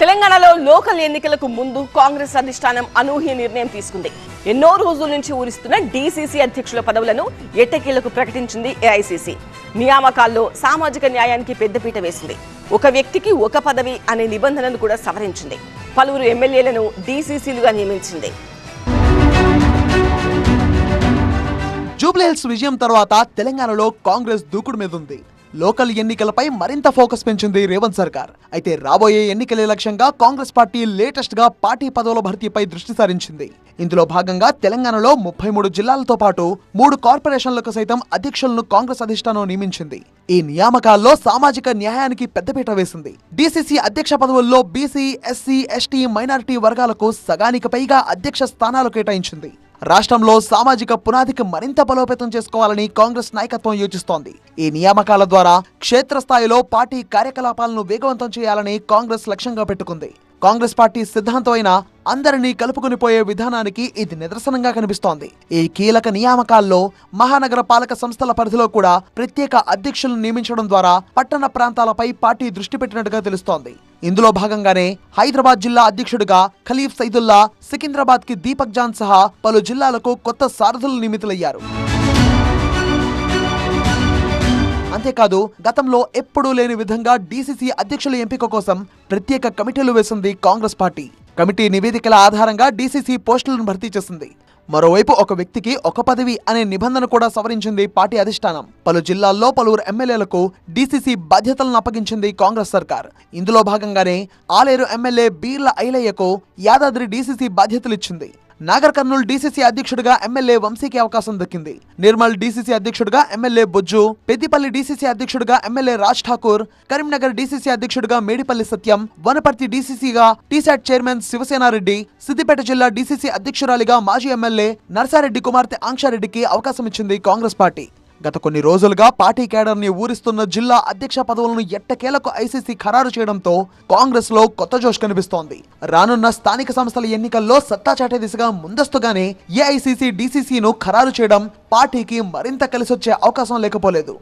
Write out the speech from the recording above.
తెలంగాణలో లోకల్ ఎన్నికలకు ముందు కాంగ్రెస్ అధిష్టానం అనూహ్య నిర్ణయం తీసుకుంది. ఎన్నో రోజుల నుంచి ఊరిస్తున్న డీసీసీ అధ్యక్షుల పదవులను ఎట్టకేలకు ప్రకటించింది ఏఐసీసీ. నియామకాల్లో సామాజిక న్యాయానికి పెద్దపీట వేసింది. ఒక వ్యక్తికి ఒక పదవి అనే నిబంధనను కూడా సవరించింది. పలువురు ఎమ్మెల్యేలను డీసీసీలుగా నియమించింది. జూబ్లీహిల్స్ విజయం తర్వాత తెలంగాణలో కాంగ్రెస్ దూకుడు మీద ఉంది లోకల్ ఎన్నికలపై మరింత ఫోకస్ పెంచింది రేవంత్ సర్కార్. అయితే రాబోయే ఎన్నికల లక్ష్యంగా కాంగ్రెస్ పార్టీ లేటెస్ట్గా పార్టీ పదవుల భర్తీపై దృష్టి సారించింది. ఇందులో భాగంగా తెలంగాణలో ముప్పై మూడు జిల్లాలతో పాటు మూడు కార్పొరేషన్లకు సైతం అధ్యక్షులను కాంగ్రెస్ అధిష్టానం నియమించింది. ఈ నియామకాల్లో సామాజిక న్యాయానికి పెద్దపీట వేసింది. డీసీసీ అధ్యక్ష పదవుల్లో బీసీ ఎస్సీ ఎస్టీ మైనారిటీ వర్గాలకు సగానికి పైగా అధ్యక్ష స్థానాలు కేటాయించింది. రాష్ట్రంలో సామాజిక పునాదికి మరింత బలోపేతం చేసుకోవాలని కాంగ్రెస్ నాయకత్వం యోచిస్తోంది. ఈ నియామకాల ద్వారా క్షేత్రస్థాయిలో పార్టీ కార్యకలాపాలను వేగవంతం చేయాలని కాంగ్రెస్ లక్ష్యంగా పెట్టుకుంది. కాంగ్రెస్ పార్టీ సిద్ధాంతమైన అందరినీ కలుపుకుని పోయే విధానానికి ఇది నిదర్శనంగా కనిపిస్తోంది. ఈ కీలక నియామకాల్లో మహానగర పాలక సంస్థల పరిధిలో కూడా ప్రత్యేక అధ్యక్షులను నియమించడం ద్వారా పట్టణ ప్రాంతాలపై పార్టీ దృష్టి పెట్టినట్టుగా తెలుస్తోంది. ఇందులో భాగంగానే హైదరాబాద్ జిల్లా అధ్యక్షుడిగా ఖలీఫ్ సైదుల్లా సికింద్రాబాద్కి దీపక్ జాన్ సహా పలు జిల్లాలకు కొత్త సారథులు నియమితులయ్యారు. అంతేకాదు గతంలో ఎప్పుడూ లేని విధంగా డీసీసీ అధ్యక్షుల ఎంపిక కోసం ప్రత్యేక కమిటీలు వేసింది కాంగ్రెస్ పార్టీ. కమిటీ నివేదికల ఆధారంగా డీసీసీ పోస్టులను భర్తీ చేసింది. మరోవైపు ఒక వ్యక్తికి ఒక పదవి అనే నిబంధన కూడా సవరించింది పార్టీ అధిష్టానం. పలు జిల్లాల్లో పలువురు ఎమ్మెల్యేలకు డీసీసీ బాధ్యతలను అప్పగించింది కాంగ్రెస్ సర్కార్. ఇందులో భాగంగానే ఆలేరు ఎమ్మెల్యే బీర్ల ఐలయ్యకు యాదాద్రి డీసీసీ బాధ్యతలు ఇచ్చింది. నాగర్ కర్నూలు డీసీసీ అధ్యక్షుడిగా ఎమ్మెల్యే వంశీకి అవకాశం దక్కింది. నిర్మల్ డీసీసీ అధ్యక్షుడిగా ఎమ్మెల్యే బొజ్జు పెద్దిపల్లి డీసీసీ అధ్యక్షుడిగా ఎమ్మెల్యే రాజ్ ఠాకూర్ కరీంనగర్ డీసీసీ అధ్యక్షుడిగా Medipalli Satyam Wanaparthy డీసీసీగా T SAT chairman Shivasenareddy Siddipet జిల్లా డీసీసీ అధ్యక్షురాలిగా మాజీ ఎమ్మెల్యే నర్సారెడ్డి కుమార్తె ఆంక్షారెడ్డికి అవకాశం ఇచ్చింది కాంగ్రెస్ పార్టీ. గత కొన్ని రోజులుగా పార్టీ కేడర్ని ఊరిస్తున్న జిల్లా అధ్యక్ష పదవులను ఎట్టకేలకు ఐసీసీ ఖరారు చేయడంతో కాంగ్రెస్లో కొత్త జోష్ కనిపిస్తోంది. రానున్న స్థానిక సంస్థల ఎన్నికల్లో సత్తా చాటే దిశగా ముందస్తుగానే ఏఐసీసీ డీసీసీను ఖరారు చేయడం పార్టీకి మరింత కలిసొచ్చే అవకాశం లేకపోలేదు.